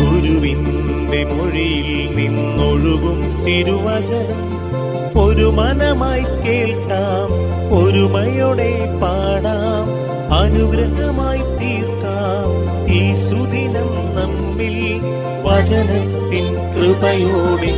ഗുരുവിന്റെ മൊഴിയിൽ നിന്നൊഴുകും തിരുവചനം. ഒരു മനമായി കേൾക്കാം ഒരുമയോടെ പാടാം അനുഗ്രഹമായി തീർക്കാം. ഈ സുദിനം നമ്മിൽ വചനത്തിൻ കൃപയോടെ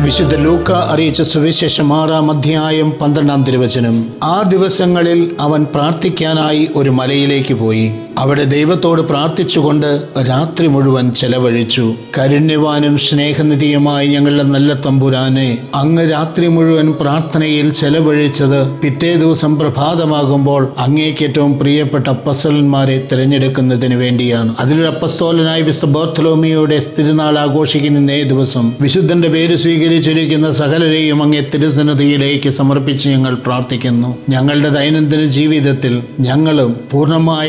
വിശുദ്ധ ലൂക്ക അറിയിച്ച സുവിശേഷം ആറാം അധ്യായം പന്ത്രണ്ടാം തിരുവചനം. ആ ദിവസങ്ങളിൽ അവൻ പ്രാർത്ഥിക്കാനായി ഒരു മലയിലേക്ക് പോയി. അവിടെ ദൈവത്തോട് പ്രാർത്ഥിച്ചുകൊണ്ട് രാത്രി മുഴുവൻ ചെലവഴിച്ചു. കരുണ്യവാനും സ്നേഹനിധിയുമായി ഞങ്ങളുടെ നല്ല തമ്പുരാനെ അങ്ങ് രാത്രി മുഴുവൻ പ്രാർത്ഥനയിൽ ചെലവഴിച്ചത് പിറ്റേ ദിവസം പ്രഭാതമാകുമ്പോൾ അങ്ങേക്കേറ്റവും പ്രിയപ്പെട്ട അപ്പസ്തലന്മാരെ തിരഞ്ഞെടുക്കുന്നതിന് വേണ്ടിയാണ്. അതിലൊരു അപ്പസ്തോലനായ വിശുദ്ധ ബോർത്തലോമിയുടെ തിരുനാൾ ആഘോഷിക്കുന്ന ഇന്നേ ദിവസം വിശുദ്ധന്റെ പേര് സ്വീകരിച്ചിരിക്കുന്ന സകലരെയും അങ്ങേ തിരുസന്നിധിയിലേക്ക് സമർപ്പിച്ച് ഞങ്ങൾ പ്രാർത്ഥിക്കുന്നു. ഞങ്ങളുടെ ദൈനംദിന ജീവിതത്തിൽ ഞങ്ങളും പൂർണമായി പൂർണമായ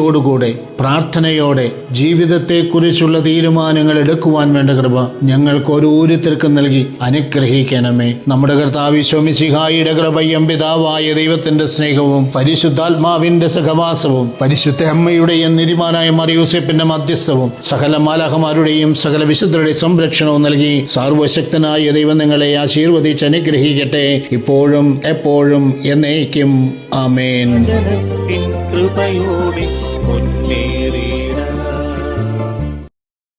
വിശുദ്ധിയോടുകൂടെ പ്രാർത്ഥനയോടെ ജീവിതത്തെക്കുറിച്ചുള്ള തീരുമാനങ്ങൾ എടുക്കുവാൻ വേണ്ട കൃപ ഞങ്ങൾക്ക് ഓരോരുത്തർക്കും നൽകി അനുഗ്രഹിക്കണമേ. നമ്മുടെ കർത്താവ് ശോമിസിഹായിയുടെ കൃപയും പിതാവായ ദൈവത്തിന്റെ സ്നേഹവും പരിശുദ്ധാത്മാവിന്റെ സഹവാസവും പരിശുദ്ധ അമ്മയുടെയും നിധിമാനായ മറിയൂസെപ്പിന്റെ മധ്യസ്ഥവും സകല മാലാഹമാരുടെയും സകല വിശുദ്ധരുടെയും സംരക്ഷണവും നൽകി സർവശക്തനായ ദൈവം നിങ്ങളെ ആശീർവദിച്ച് അനുഗ്രഹിക്കട്ടെ. ഇപ്പോഴും എപ്പോഴും എന്നേക്കും. ആമേൻ. കൃപയോടെ മുന്നേറിയിടാം